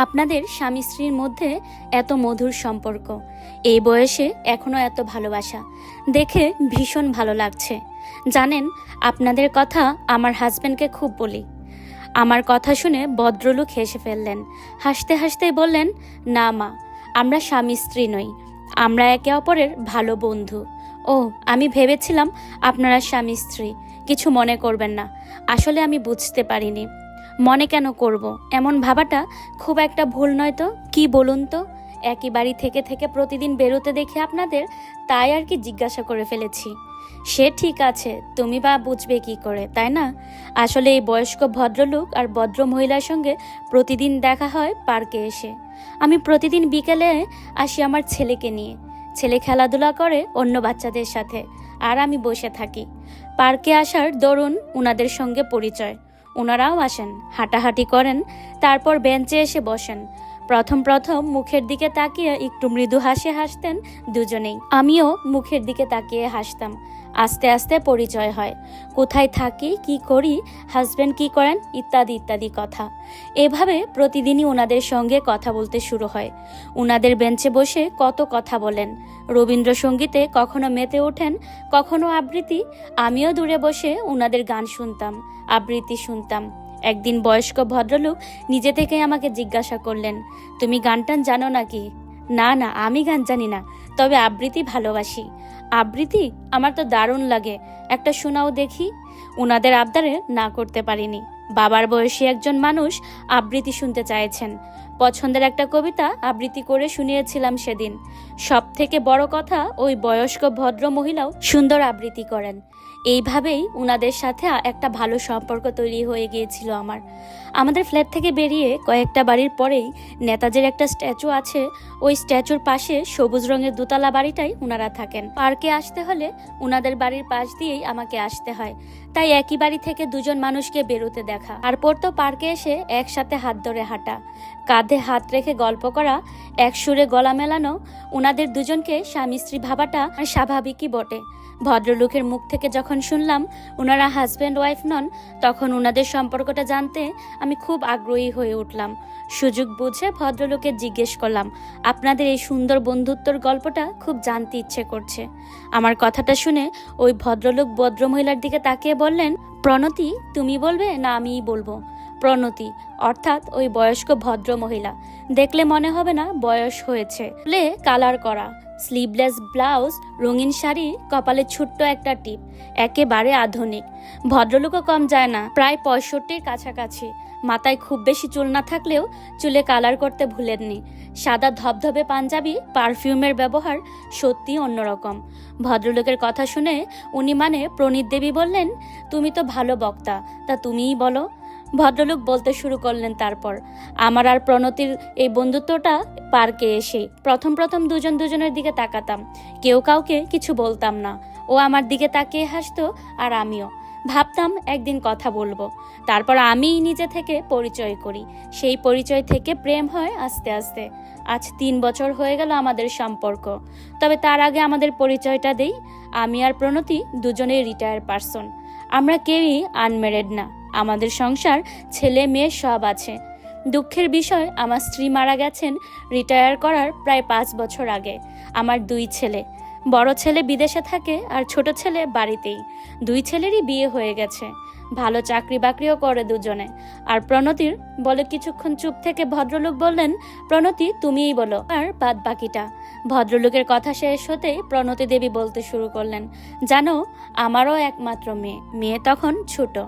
আপনাদের স্বামী স্ত্রীর মধ্যে এত মধুর সম্পর্ক। এই বয়সে এখনও এত ভালোবাসা। দেখে ভীষণ ভালো লাগছে। জানেন, আপনাদের কথা আমার হাজব্যান্ডকে খুব বলি। আমার কথা শুনে ভদ্রলোক হেসে ফেললেন। হাসতে হাসতে বললেন, না মা, আমরা স্বামী স্ত্রী নই। আমরা একে অপরের ভালো বন্ধু। ও, আমি ভেবেছিলাম আপনারা স্বামী স্ত্রী। কিছু মনে করবেন না। আসলে আমি বুঝতে পারিনি। মনে কেন করব? এমন ভাবাটা খুব একটা ভুল নয় তো? কি বলুন তো? একই বাড়ি থেকে থেকে প্রতিদিন বেরোতে দেখে আপনাদের তাই আর কি জিজ্ঞাসা করে ফেলেছি। সে ঠিক আছে, তুমি বা বুঝবে কি করে, তাই না? আসলে এই বয়স্ক ভদ্রলোক আর ভদ্র মহিলার সঙ্গে প্রতিদিন দেখা হয় পার্কে এসে। আমি প্রতিদিন বিকেলে আসি আমার ছেলেকে নিয়ে। ছেলে খেলাধুলা করে অন্য বাচ্চাদের সাথে, আর আমি বসে থাকি। পার্কে আসার দরুন উনাদের সঙ্গে পরিচয়। ওনারাও আসেন, হাঁটাহাঁটি করেন, তারপর বেঞ্চে এসে বসেন। প্রথম প্রথম মুখের দিকে তাকিয়ে একটু মৃদু হাসে হাসতেন দুজনেই। আমিও মুখের দিকে তাকিয়ে হাসতাম। আস্তে আস্তে পরিচয় হয়। কোথায় থাকি, কি করি হাজব্যান্ড কি করেন, ইত্যাদি ইত্যাদি কথা। এভাবে প্রতিদিনই ওনাদের সঙ্গে কথা বলতে শুরু হয়। ওনাদের বেঞ্চে বসে কত কথা বলেন। রবীন্দ্রসঙ্গীতে কখনো মেতে ওঠেন, কখনো আবৃত্তি। আমিও দূরে বসে ওনাদের গান শুনতাম, আবৃত্তি শুনতাম। একদিন বয়স্ক ভদ্রলোক নিজে থেকে আমাকে জিজ্ঞাসা করলেন, তুমি গান টান জানো নাকি? না না, আমি গান জানি না, তবে আবৃত্তি ভালোবাসি। আবৃত্তি আমার তো দারুণ লাগে। একটা শোনাও দেখি। ওনাদের আবদারে না করতে পারিনি। বাবার বয়সী একজন মানুষ আবৃত্তি শুনতে চাইছেন। পছন্দের একটা কবিতা আবৃত্তি করে শুনিয়েছিলাম সেদিন। সব থেকে বড় কথা ওই বয়স্ক ভদ্র মহিলাও সুন্দর আবৃত্তি করেন। এইভাবেই উনাদের সাথে একটা ভালো সম্পর্ক তৈরি হয়ে গিয়েছিল আমার। আমাদের ফ্ল্যাট থেকে বেরিয়ে কয়েকটা বাড়ির পরেই নেতাজির একটা স্ট্যাচু আছে, ওই স্ট্যাচুর পাশে সবুজ রঙের দোতলা বাড়িটাই উনারা থাকেন। পার্কে আসতে হলে উনাদের বাড়ির পাশ দিয়েই আমাকে আসতে হয়। তাই একই বাড়ি থেকে দুজন মানুষকে বেরোতে দেখা। তারপর তো পার্কে এসে একসাথে হাত ধরে হাঁটা। কাঁধে হাত রেখে গল্প করা, এক সুরে গলা মেলানো, উনাদের দুজনকে স্বামী স্ত্রী ভাবাটা স্বাভাবিকই বটে। ভদ্রলোকের মুখ থেকে যখন শুনলাম ওনারা হাজব্যান্ড ওয়াইফ নন, তখন ওনাদের সম্পর্কটা জানতে আমি খুব আগ্রহী হয়ে উঠলাম। সুযোগ বুঝে ভদ্রলোকে জিজ্ঞেস করলাম, আপনাদের এই সুন্দর বন্ধুত্বর গল্পটা খুব জানতে ইচ্ছে করছে। আমার কথাটা শুনে ওই ভদ্রলোক ভদ্রমহিলার দিকে তাকিয়ে বললেন, প্রণতি, তুমি বলবে না আমিই বলব? প্রণতি, অর্থাৎ ওই বয়স্ক ভদ্র মহিলা দেখলে মনে হবে না বয়স হয়েছে। কালার করা। স্লিভলেস ব্লাউজ রঙিন শাড়ি, কপালে ছোট্ট একটা টিপ, একেবারে আধুনিক। ভদ্রলোকও কম যায় না, প্রায় পঁয়ষট্টির কাছাকাছি। মাথায় খুব বেশি চুল না থাকলেও চুলে কালার করতে ভুলেননি। সাদা ধবধবে পাঞ্জাবি, পারফিউমের ব্যবহার সত্যি অন্যরকম। ভদ্রলোকের কথা শুনে উনি মানে প্রণীত দেবী বললেন, তুমি তো ভালো বক্তা, তা তুমিই বলো। ভদ্রলোক বলতে শুরু করলেন তারপর, আমার আর প্রণতির এই বন্ধুত্বটা পার্কে এসে প্রথম প্রথম দুজন দুজনের দিকে তাকাতাম। কেউ কাউকে কিছু বলতাম না। ও আমার দিকে তাকিয়ে হাসতো আর আমিও। ভাবতাম একদিন কথা বলব। তারপর আমিই নিজে থেকে পরিচয় করি। সেই পরিচয় থেকে প্রেম হয় আস্তে আস্তে। আজ তিন বছর হয়ে গেল আমাদের সম্পর্ক। তবে তার আগে আমাদের পরিচয়টা দেই। আমি আর প্রণতি দুজনেই রিটায়ার পারসন আমরা কেউই আনমেরিড না। আমাদের সংসার, ছেলে মেয়ে সব আছে। দুঃখের বিষয়, আমার স্ত্রী মারা গেছেন রিটায়ার করার প্রায় পাঁচ বছর আগে। আমার দুই ছেলে। বড় ছেলে বিদেশে থাকে আর ছোট ছেলে বাড়িতেই। দুই ছেলেরই বিয়ে হয়ে গেছে। ভালো চাকরি বাকরিও করে দুজনে। আর প্রণতির বলে কিছুক্ষণ চুপ থেকে ভদ্রলোক বললেন, প্রণতি, তুমিই বলো, আর বাদ বাকিটা। ভদ্রলোকের কথা শেষ হতেই প্রণতি দেবী বলতে শুরু করলেন, জানো, আমারও একমাত্র মেয়ে। মেয়ে তখন ছোট।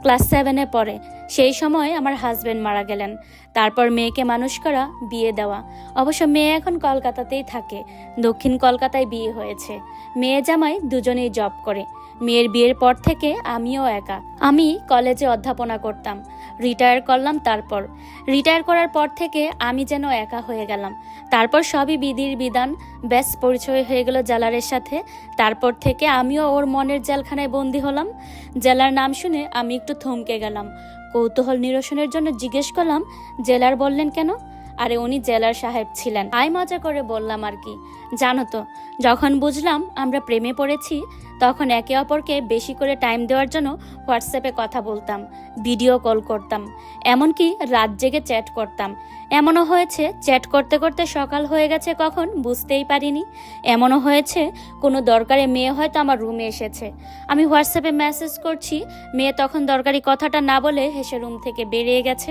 ক্লাস সেভেনে পড়ে। সেই সময় আমার হাজব্যান্ড মারা গেলেন। তারপর মেয়েকে মানুষ করা, বিয়ে দেওয়া। অবশ্য মেয়ে এখন কলকাতাতেই থাকে। দক্ষিণ কলকাতায় বিয়ে হয়েছে। মেয়ে জামাই দুজনেই জব করে। মেয়ের বিয়ের পর থেকে আমিও একা। আমি কলেজে অধ্যাপনা করতাম রিটায়ার করলাম তারপর। রিটায়ার করার পর থেকে আমি যেন একা হয়ে গেলাম। তারপর সবই বিধির বিধান, ব্যাস পরিচয় হয়ে গেল জেলারের সাথে। তারপর থেকে আমিও ওর মনের জেলখানায় বন্দি হলাম। জেলার নাম শুনে আমি একটু থমকে গেলাম। কৌতূহল নিরসনের জন্য জিজ্ঞেস করলাম, জেলার বললেন কেন? আরে উনি জেলার সাহেব ছিলেন। আই মজা করে বললাম আর কি। জানো তো, যখন বুঝলাম আমরা প্রেমে পড়েছি তখন একে অপরকে বেশি করে টাইম দেওয়ার জন্য হোয়াটসঅ্যাপে কথা বলতাম ভিডিও কল করতাম, এমনকি রাত জেগে চ্যাট করতাম। এমনও হয়েছে চ্যাট করতে করতে সকাল হয়ে গেছে কখন বুঝতেই পারিনি। এমনও হয়েছে, কোনো দরকারে মেয়ে হয়তো আমার রুমে এসেছে। আমি হোয়াটসঅ্যাপে মেসেজ করছি, মেয়ে তখন দরকারি কথাটা না বলে হেসে রুম থেকে বেরিয়ে গেছে।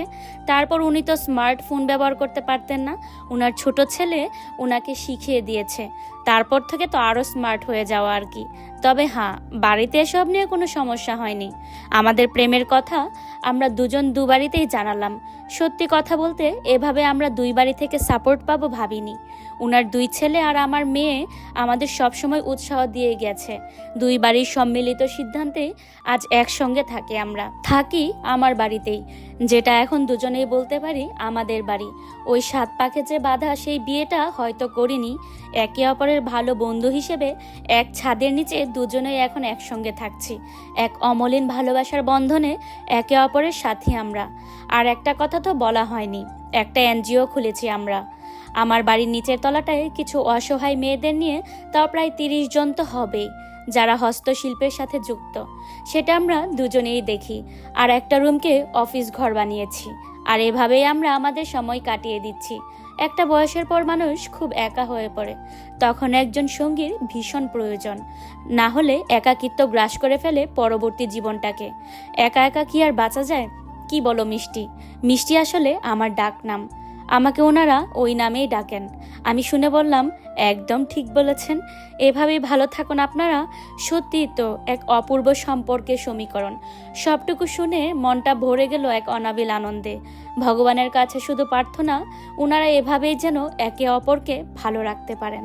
তারপর উনি তো স্মার্টফোন ব্যবহার করতে পারতেন না ওনার ছোট ছেলে ওনাকে শিখিয়ে দিয়েছে। তারপর থেকে তো আরও স্মার্ট হয়ে যাওয়া আর কি। তবে হ্যাঁ বাড়িতে এসব নিয়ে কোনো সমস্যা হয়নি। আমাদের প্রেমের কথা আমরা দুজন দুবারিতেই জানালাম। সত্যি কথা বলতে, এভাবে আমরা দুই বাড়ি থেকে সাপোর্ট পাবো ভাবিনি। ওনার দুই ছেলে আর আমার মেয়ে আমাদের সবসময় উৎসাহ দিয়ে গেছে। দুই বাড়ির সম্মিলিত সিদ্ধান্তে আজ একসঙ্গে থাকি আমরা। থাকি আমার বাড়িতেই। যেটা এখন দুজনেই বলতে পারি, আমাদের বাড়ি। ওই সাত পাখে যে বাধা, সেই বিয়েটা হয়তো করিনি। একে অপরের ভালো বন্ধু হিসেবে এক ছাদের নিচে দুজনেই এখন একসঙ্গে থাকছি। এক অমলিন ভালোবাসার বন্ধনে একে অপরের সাথী আমরা। আর একটা কথা তো বলা হয়নি। একটা এনজিও খুলেছি আমরা। আমার বাড়ির নিচের তলাটায় কিছু অসহায় মেয়েদের নিয়ে তাও প্রায় তিরিশ জন তো হবেই, যারা হস্তশিল্পের সাথে যুক্ত। সেটা আমরা দুজনেই দেখি। আর একটা রুমকে অফিস ঘর বানিয়েছি। আর এভাবেই আমরা আমাদের সময় কাটিয়ে দিচ্ছি। একটা বয়সের পর মানুষ খুব একা হয়ে পড়ে। তখন একজন সঙ্গীর ভীষণ প্রয়োজন। না হলে একাকিত্ব গ্রাস করে ফেলে পরবর্তী জীবনটাকে। একা একা কি আর বাঁচা যায়? কি বলো মিষ্টি? মিষ্টি আসলে আমার ডাক নাম। আমাকে ওনারা ওই নামেই ডাকেন। আমি শুনে বললাম, একদম ঠিক বলেছেন। এভাবেই ভালো থাকুন আপনারা। সত্যিই তো এক অপূর্ব সম্পর্কের সমীকরণ। সবটুকু শুনে মনটা ভরে গেল এক অনাবিল আনন্দে। ভগবানের কাছে শুধু প্রার্থনা, ওনারা এভাবেই যেন একে অপরকে ভালো রাখতে পারেন।